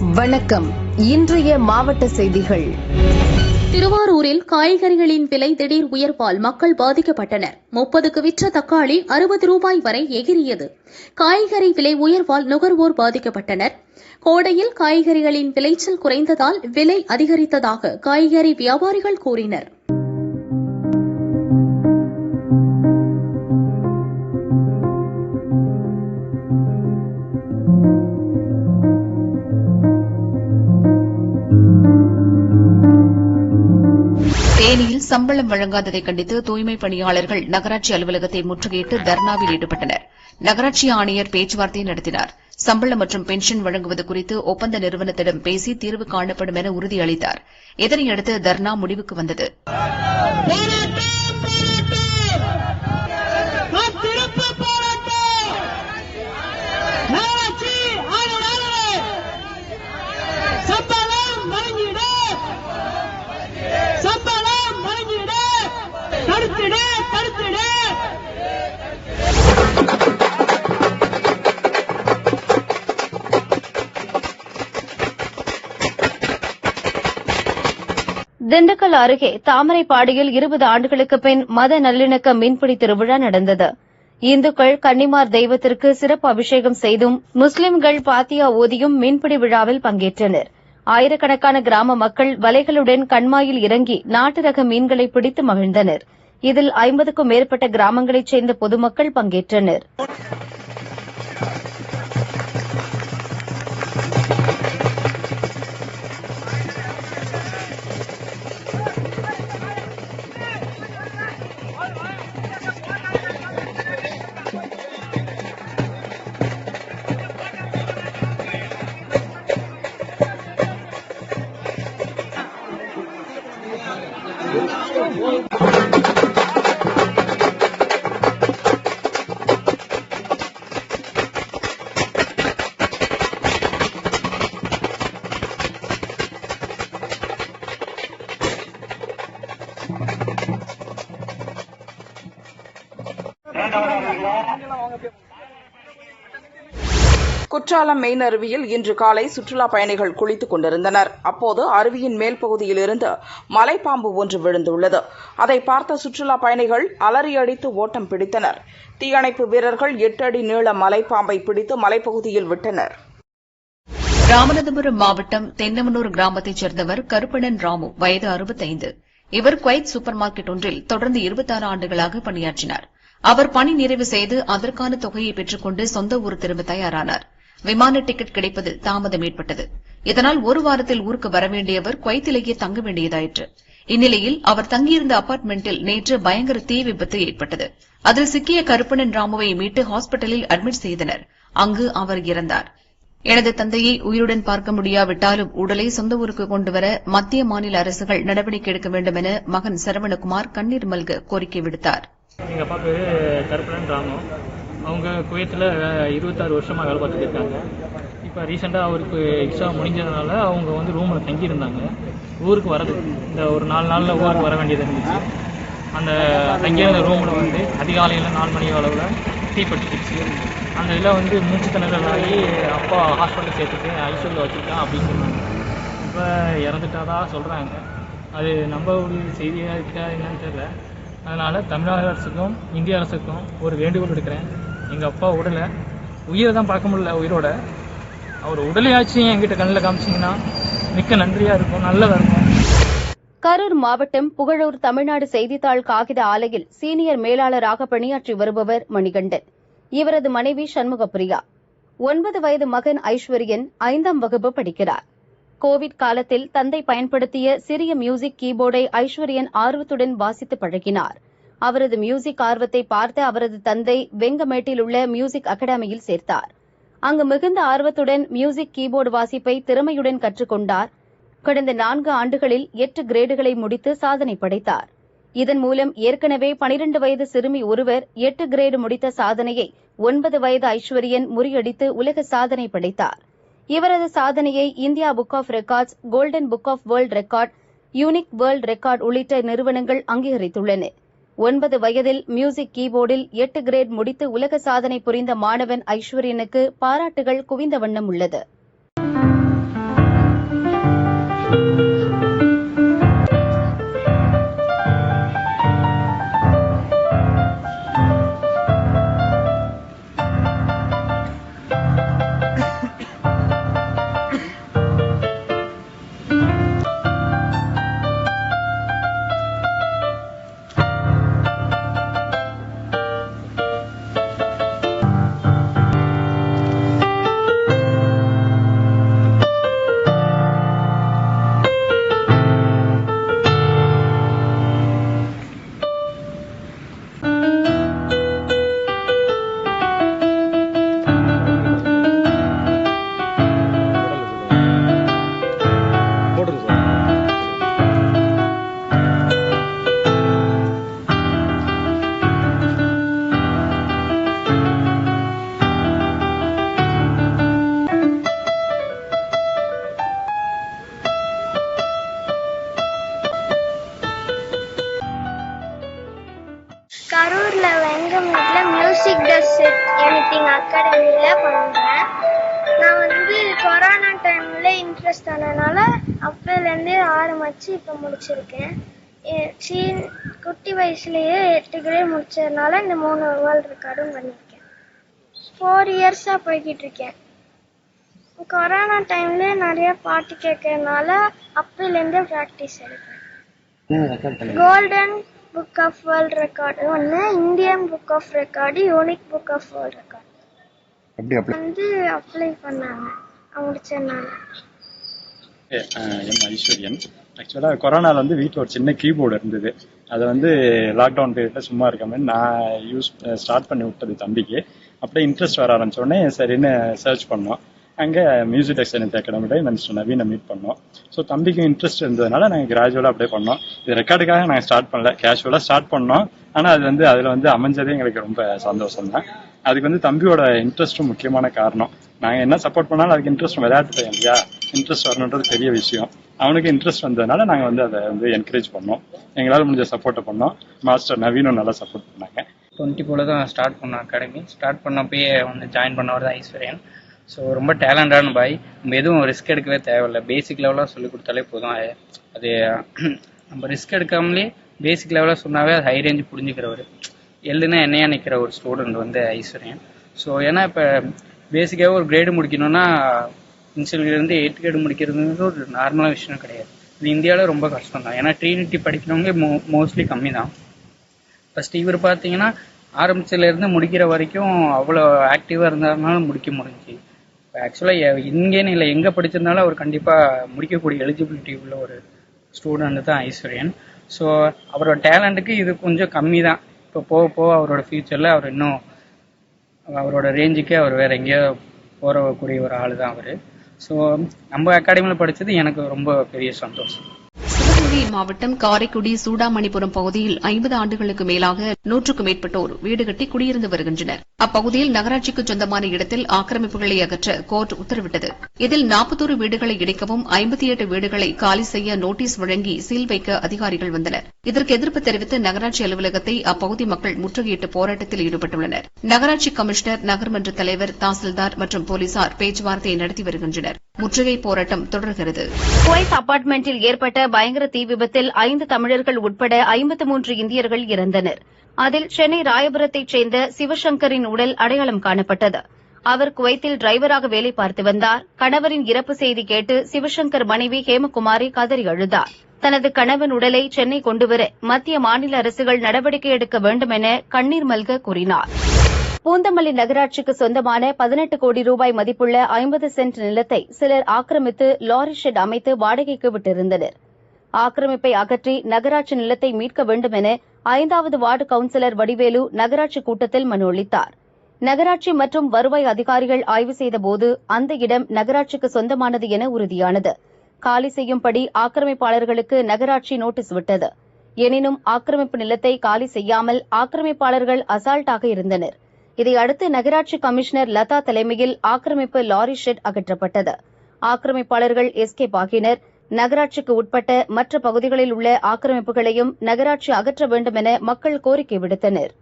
வணக்கம். இன்றைய மாவட்ட செய்திகள். திருவாரூரில் காய்கறிகளின் விலை திடீர் உயர்வால் மக்கள் பாதிக்கப்பட்டனர். முப்பதுக்கு விற்ற தக்காளி அறுபது ரூபாய் வரை எகிரியது காய்கறி விலை உயர்வால் நுகர்வோர் பாதிக்கப்பட்டனர். கோடையில் காய்கறிகளின் விளைச்சல் குறைந்ததால் விலை அதிகரித்ததாக காய்கறி வியாபாரிகள் கூறினர். சம்பளம் வழங்காததை கண்டித்து தூய்மை பணியாளர்கள் நகராட்சி அலுவலகத்தை முற்றுகையிட்டு தர்ணாவில் ஈடுபட்டனர். நகராட்சி ஆணையர் பேச்சுவார்த்தை நடத்தினார். சம்பளம் மற்றும் பென்ஷன் வழங்குவது குறித்து ஒப்பந்த நிறுவனத்திடம் பேசி தீர்வு காணப்படும் என உறுதியளித்தார். இதனையடுத்து தர்ணா முடிவுக்கு வந்தது. திண்டுக்கல் அருகே தாமரைப்பாடியில் இருபது ஆண்டுகளுக்கு பின் மத நல்லிணக்க மீன்பிடி திருவிழா நடந்தது. இந்துக்கள் கன்னிமார் தெய்வத்திற்கு சிறப்பு அபிஷேகம் செய்தும் முஸ்லிம்கள் பாத்தியா ஓதியும் மீன்பிடி விழாவில் பங்கேற்றனர். ஆயிரக்கணக்கான கிராம மக்கள் வலைகளுடன் கண்மாயில் இறங்கி நாட்டு ரக மீன்களை பிடித்து மகிழ்ந்தனர். இதில் ஐம்பதுக்கும் மேற்பட்ட கிராமங்களைச் சேர்ந்த பொதுமக்கள் பங்கேற்றனர். குற்றாலம் மெயின் அருவியில் இன்று காலை சுற்றுலா பயணிகள் குளித்துக் கொண்டிருந்தனர். அப்போது அருவியின் மேல் பகுதியிலிருந்து மலைப்பாம்பு ஒன்று விழுந்துள்ளது. அதை பார்த்த சுற்றுலா பயணிகள் அலறியடித்து ஓட்டம் பிடித்தனர். தீயணைப்பு வீரர்கள் எட்டு அடி நீள மலைப்பாம்பை பிடித்து மலைப்பகுதியில் விட்டனர். ராமநாதபுரம் மாவட்டம் தென்னமனூர் கிராமத்தைச் சேர்ந்தவர் கருப்பணன் ராமு வயது அறுபத்தைந்து. இவர் குவைத் சூப்பர் மார்க்கெட் ஒன்றில் தொடர்ந்து இருபத்தாறு ஆண்டுகளாக பணியாற்றினார். அவர் பணி நிறைவு செய்து அதற்கான தொகையை பெற்றுக்கொண்டு சொந்த ஊர் திரும்ப தயாரானார். விமான டிக்கெட் கிடைப்பதில் தாமதம் ஏற்பட்டது. இதனால் ஒரு வாரத்தில் ஊருக்கு வரவேண்டியவர் குவைத்திலேயே தங்க வேண்டியதாயிற்று. இந்நிலையில் அவர் தங்கியிருந்த அபார்ட்மெண்டில் நேற்று பயங்கர தீ விபத்து ஏற்பட்டது. அதில் சிக்கிய கருப்பணன் ராமுவை மீட்டு ஹாஸ்பிட்டலில் அட்மிட் செய்தனர். அங்கு அவர் இறந்தார். எனது தந்தையை உயிருடன் பார்க்க முடியாவிட்டாலும் உடலை சொந்த ஊருக்கு கொண்டுவர மத்திய மாநில அரசுகள் நடவடிக்கை எடுக்க வேண்டும் என மகன் சரவணகுமார் கண்ணீர் மல்க கோரிக்கை விடுத்தார். எங்கள் அப்பா கருப்பணன் ராமு. அவங்க குவைத்தில் இருபத்தாறு வருஷமாக வேலை பார்த்துட்டு இருக்காங்க. இப்போ ரீசெண்டாக அவருக்கு எக்ஸ்ட்ரா முடிஞ்சதுனால அவங்க வந்து ரூமில் தங்கியிருந்தாங்க. ஊருக்கு வரது இந்த ஒரு நாலு நாளில் ஊருக்கு வர வேண்டியது இருந்துச்சு. அந்த தங்கியிருந்த ரூமில் வந்து அதிகாலையில் நாலு மணி அளவில் தீப்பட்டுச்சு அந்த இதில் வந்து மூச்சு திணறல் ஆகி அப்பா ஹாஸ்பிட்டல் சேர்த்துட்டு ஐசியூவில் வச்சுருக்கான் அப்படின்னு சொன்னாங்க. இப்போ இறந்துட்டாதா சொல்கிறாங்க அது நம்ப செய்தியாக இருக்கா என்னன்னு தெரியல. அதனால் தமிழக அரசுக்கும் இந்திய அரசுக்கும் ஒரு வேண்டுகோள் எடுக்கிறேன் எங்கள் அப்பா உடலை உயிரை தான் பார்க்க முடியல உயிரோட. அவர் உடலையாச்சும் என்கிட்ட கண்ணில் காமிச்சிங்கன்னா மிக்க நன்றியாக இருக்கும் நல்லதாக இருக்கும். கரூர் மாவட்டம் புகழூர் தமிழ்நாடு செய்தித்தாள் காகித ஆலையில் சீனியர் மேலாளராக பணியாற்றி வருபவர் மணிகண்டன். இவரது மனைவி சண்முகப்பிரியா. ஒன்பது வயது மகன் ஐஸ்வர்யன் ஐந்தாம் வகுப்பு படிக்கிறார். கோவிட் காலத்தில் தந்தை பயன்படுத்திய சிறிய மியூசிக் கீபோர்டை ஐஸ்வர்யன் ஆர்வத்துடன் வாசித்து பழகினாா் அவரது மியூசிக் ஆர்வத்தை பார்த்த அவரது தந்தை வெங்கமேட்டில் உள்ள மியூசிக் அகாடமியில் சேர்த்தார். அங்கு மிகுந்த ஆர்வத்துடன் மியூசிக் கீபோர்டு வாசிப்பை திறமையுடன் கற்றுக்கொண்டார். கடந்த நான்கு ஆண்டுகளில் எட்டு கிரேடுகளை முடித்து சாதனை படைத்தார். இதன் மூலம் ஏற்கனவே பனிரண்டு வயது சிறுமி ஒருவர் எட்டு கிரேடு முடித்த சாதனையை ஒன்பது வயது ஐஸ்வர்யன் முறியடித்து உலக சாதனை படைத்தார். இவரது சாதனையை India Book of Records Golden Book of World Record Unique World Record உள்ளிட்ட நிறுவனங்கள் அங்கீகரித்துள்ளன. ஒன்பது வயதில் மியூசிக் கீபோர்டில் எட்டு கிரேட் முடித்து உலக சாதனை புரிந்த மாணவன் ஐஸ்வர்யனுக்கு பாராட்டுகள் குவிந்த வண்ணம் உள்ளது. டைமில் இன்ட்ரெஸ்ட் ஆனதுனால அப்போலேருந்தே ஆரம்பிச்சு இப்போ முடிச்சிருக்கேன். சீன் குட்டி வயசுலேயே எட்டு கிரேட் முடிச்சதுனால இந்த மூணு வேர்ல்ட் ரெக்கார்டும் பண்ணியிருக்கேன். ஃபோர் இயர்ஸாக போய்கிட்டு இருக்கேன் கொரோனா டைம்ல நிறைய பாட்டு கேட்கறதுனால அப்போலேருந்தே ப்ராக்டிஸ் எடுப்பேன் golden book of world record ஒன்று Indian book of record unique book of world record வந்து அப்ளை பண்ணாங்க. முடிச்சதுனால ஐஸ்வர்யன். ஆக்சுவலாக கொரோனாவில் வந்து வீட்டில் ஒரு சின்ன கீபோர்டு இருந்தது. அதை வந்து லாக்டவுன் பீரியடில் சும்மா இருக்காம நான் யூஸ் ஸ்டார்ட் பண்ணி விட்டது தம்பிக்கு. அப்படியே இன்ட்ரெஸ்ட் வர ஆரம்பிச்ச உடனே சரின்னு சர்ச் பண்ணோம். அங்கே மியூசிக் டெக்ஸ்டைல் அகாடமியில் மிஸ்டர் நவீனை மீட் பண்ணோம். ஸோ தம்பிக்கு இன்ட்ரெஸ்ட் இருந்ததுனால நாங்கள் கிராஜுவலாக அப்படியே பண்ணோம். இது ரெக்கார்டுக்காக நாங்கள் ஸ்டார்ட் பண்ணல. கேஷுவலாக ஸ்டார்ட் பண்ணோம். ஆனால் அது வந்து அதில் வந்து அமைஞ்சதே எங்களுக்கு ரொம்ப சந்தோஷம் தான் அதுக்கு வந்து தம்பியோட இன்ட்ரெஸ்ட்டும் முக்கியமான காரணம். நாங்கள் என்ன சப்போர்ட் பண்ணாலும் அதுக்கு இன்ட்ரெஸ்ட் விளையாட்டு பையன் இல்லையா? இன்ட்ரெஸ்ட் வரணுன்றது பெரிய விஷயம். அவனுக்கு இன்ட்ரெஸ்ட் வந்ததுனால நாங்கள் வந்து அதை வந்து என்கரேஜ் பண்ணோம். எங்களால் முடிஞ்ச சப்போர்ட்டை பண்ணோம். மாஸ்டர் நவீனும் நல்லா சப்போர்ட் பண்ணாங்க. டுவெண்ட்டி போல தான் ஸ்டார்ட் பண்ணோம் அகாடமி ஸ்டார்ட் பண்ணப்பயே வந்து ஜாயின் பண்ணவர் தான் ஐஸ்வர்யன். ஸோ ரொம்ப டேலண்டான பாய் நம்ம எதுவும் ரிஸ்க் எடுக்கவே தேவையில்ல. பேசிக் லெவலாக சொல்லி கொடுத்தாலே போதும். அது- அது நம்ம ரிஸ்க் எடுக்காமலே பேசிக் லெவலாக சொன்னாவே அது ஹை ரேஞ்ச் புரிஞ்சுக்கிறவர். எழுதுனா என்னையா நிற்கிற ஒரு ஸ்டூடெண்ட் வந்து ஐஸ்வர்யன். ஸோ ஏன்னா இப்போ பேசிக்காக ஒரு கிரேடு முடிக்கணும்னா இன்சியல்லேருந்து எயிட் கிரேடு முடிக்கிறதுங்கிறது ஒரு நார்மலான விஷயம் கிடையாது. இது இந்தியாவில் ரொம்ப கஷ்டம் தான் ஏன்னா ட்ரீனிட்டி படிக்கிறவங்க மோ மோஸ்ட்லி கம்மி தான் ஃபஸ்ட் இவர் பார்த்தீங்கன்னா ஆரம்பிச்சதுலேருந்து முடிக்கிற வரைக்கும் அவ்வளோ ஆக்டிவாக இருந்தாலும் முடிக்க முடிஞ்சு. ஆக்சுவலாக இங்கேன்னு இல்லை எங்கே படிச்சிருந்தாலும் அவர் கண்டிப்பாக முடிக்கக்கூடிய எலிஜிபிலிட்டி உள்ள ஒரு ஸ்டூடெண்ட் தான் ஐஸ்வர்யன். ஸோ அவரோட டேலண்ட்டுக்கு இது கொஞ்சம் கம்மி தான் இப்போ போக போக அவரோட ஃபியூச்சரில் அவர் இன்னும் அவரோட ரேஞ்சுக்கே அவர் வேற எங்கேயோ போறக்கூடிய ஒரு ஆள் தான் அவர். ஸோ நம்ம அகாடமியில் படித்தது எனக்கு ரொம்ப பெரிய சந்தோஷம். சிவகங்கை மாவட்டம் காரைக்குடி சூடாமணிபுரம் பகுதியில் ஐம்பது ஆண்டுகளுக்கு மேலாக நூற்றுக்கும் மேற்பட்டோர் வீடு கட்டி குடியிருந்து வருகின்றனர். அப்பகுதியில் நகராட்சிக்கு சொந்தமான இடத்தில் ஆக்கிரமிப்புகளை அகற்ற கோர்ட் உத்தரவிட்டது. இதில் நாற்பத்தோரு வீடுகளை இடிக்கவும் ஐம்பத்தி எட்டு வீடுகளை காலி செய்ய நோட்டீஸ் வழங்கி சீல் வைக்க அதிகாரிகள் வந்தனர். இதற்கு எதிர்ப்பு தெரிவித்து நகராட்சி அலுவலகத்தை அப்பகுதி மக்கள் முற்றுகையிட்டு போராட்டத்தில் ஈடுபட்டுள்ளனர். நகராட்சி கமிஷனர் நகர்மன்ற தலைவர் தாசில்தார் மற்றும் போலீசார் பேச்சுவார்த்தை நடத்தி வருகின்றனர். முற்றுகை போராட்டம் தொடர்கிறது. குவைத் அபார்ட்மெண்டில் ஏற்பட்ட பயங்கர தீ விபத்தில் ஐந்து தமிழர்கள் உட்பட ஐம்பத்து மூன்று இந்தியர்கள் இறந்தனர். அதில் சென்னை ராயபுரத்தைச் சேர்ந்த சிவசங்கரின் உடல் அடையாளம் காணப்பட்டது. அவர் குவைத்தில் டிரைவராக வேலை பார்த்து வந்தார். கணவரின் இறப்பு செய்தி கேட்டு சிவசங்கர் மனைவி ஹேமகுமாரி கதறி அழுதார். தனது கணவன் உடலை சென்னை கொண்டுவர மத்திய மாநில அரசுகள் நடவடிக்கை எடுக்க வேண்டும் என கண்ணீர் மல்க கூறினார். பூந்தமல்லி நகராட்சிக்கு சொந்தமான பதினெட்டு கோடி ரூபாய் மதிப்புள்ள ஐம்பது சென்ட் நிலத்தை சிலர் ஆக்கிரமித்து லாரி ஷெட் அமைத்து வாடகைக்கு விட்டிருந்தனர். ஆக்கிரமிப்பை அகற்றி நகராட்சி நிலத்தை மீட்க வேண்டும் என ஐந்தாவது வார்டு கவுன்சிலர் வடிவேலு நகராட்சி கூட்டத்தில் மனு அளித்தார். நகராட்சி மற்றும் வருவாய் அதிகாரிகள் ஆய்வு செய்தபோது அந்த இடம் நகராட்சிக்கு சொந்தமானது என உறுதியானது. காலி செய்யும்படி ஆக்கிரமிப்பாளர்களுக்கு நகராட்சி நோட்டீஸ் விட்டது. எனினும் ஆக்கிரமிப்பு நிலத்தை காலி செய்யாமல் ஆக்கிரமிப்பாளர்கள் அசால்ட்டாக இருந்தனர். இதையடுத்து நகராட்சி கமிஷனர் லதா தலைமையில் ஆக்கிரமிப்பு லாரி ஷெட் அகற்றப்பட்டது. ஆக்கிரமிப்பாளர்கள் எஸ்கேப் ஆகினர் நகராட்சிக்கு உட்பட்ட மற்ற பகுதிகளில் உள்ள ஆக்கிரமிப்புகளையும் நகராட்சி அகற்ற வேண்டும் என மக்கள் கோரிக்கை விடுத்தனர்.